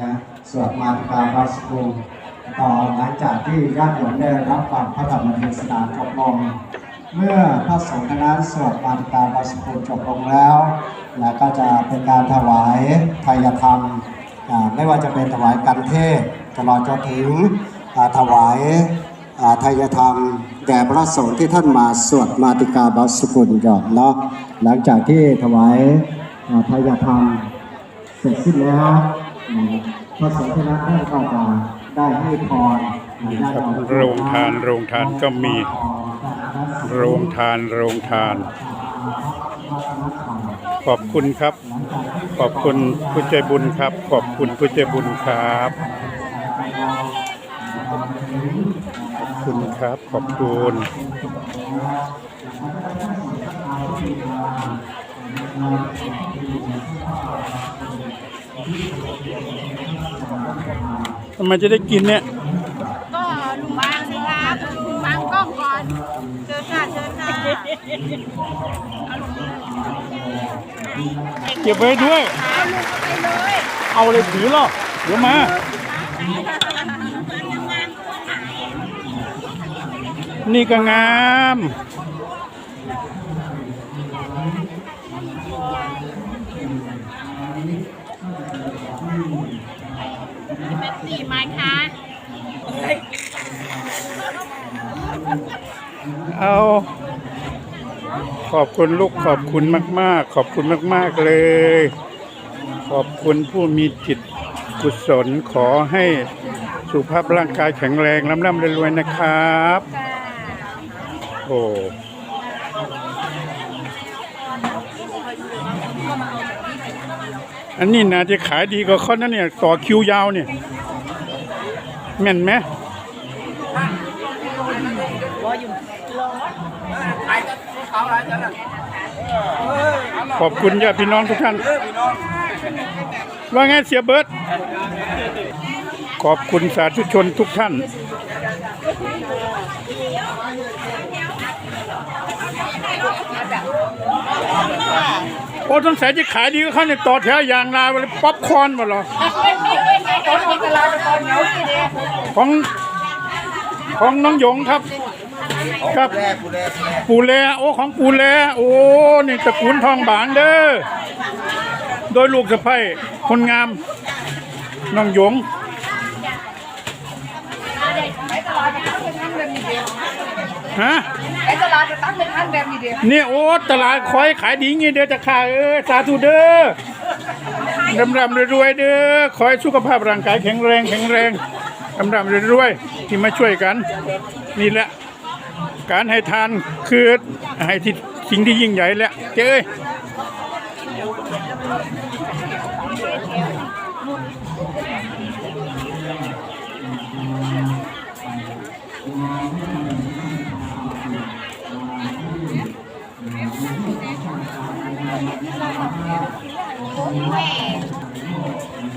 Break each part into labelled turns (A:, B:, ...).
A: นะสวดมาติกาบาสกุลต่อหลังจากที่ญาติโยมได้รับฟังพระธรรมเทศนาจบลง เมื่อพระสงฆ์คณะสวดมาติกาบาสกุลจบลงแล้วนะก็จะเป็นการถวายทายธรรมไม่ว่าจะเป็นถวายกันเทศตลอดจนถึงถวายอ่าทายธรรมแด่พระสงฆ์ที่ท่านมาสวดมาติกาบาสกุลจบเนาะหลังจากที่ถวายอ่าทายธรรมเสร็จสิ้นแล้ว พระสงฆ์คณะท่านก็จะได้ให้พรญาติโยม
B: โรงทานโรงทานก็มี โรงทานโรงทาน ขอบคุณครับ ขอบคุณผู้ใจบุญครับ ขอบคุณผู้ใจบุญครับ ขอบคุณครับ ขอบคุณ ทำไมจะได้กินเนี่ย
C: ก็ลุงบางสิครับลุงบางกล้องก่อนเชิญค่ะเชิญค่ะ
B: เก็บไว้ด้วย
C: เอาลุงไปเลย
B: เอาเลยถือหรอเดี๋ยวมานี่ก็งาม
C: เป็นสี่ไม้คะ
B: เอาขอบคุณลูกขอบคุณมาก ๆ ขอบคุณมาก ๆ เลย ขอบคุณผู้มีจิตกุศลขอให้สุขภาพร่างกายแข็งแรงร่ำร่ำรวยๆนะครับ โอ้ อันนี้นะจะขายดีกว่าเขานะเนี่ยต่อคิวยาวเนี่ยแม่นไหมขอบคุณญาติพี่น้องทุกท่าน ว่าไงเสียเบิร์ตขอบคุณสาธุชนทุกท่าน โอ้สงสัยจะขายดีก็เข้าเนี่ยต่อแถวยางนาเลยป๊อปคอร์นหมดเหรอ ของของน้องหยงครับ ครับปูแลโอ้ของปูแลโอ้นี่ตระกูลทองบางเด้อโดยลูกสะใภ้คนงามน้องหยง ฮะ
C: ไอ้ตลาดจะตั้งเป็นอันแบบนี้เดียว
B: เนี่ยโอ้ตลาดคอยขายดีงี้เด้อจะขายเออสาธุเด้อรำรำรวยๆเด้อขอให้สุขภาพร่างกายแข็งแรงแข็งแรงรำรำรวยๆที่มาช่วยกัน นี่แหละ การให้ทานคือให้ที่สิ่งที่ยิ่งใหญ่แหละเจ้ย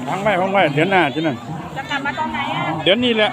B: พังไว้พังไว้เดี๋ยวหน้าที่นั่น
C: จะกลับมาตอนไหนอะ
B: เดี๋ยวนี้แหละ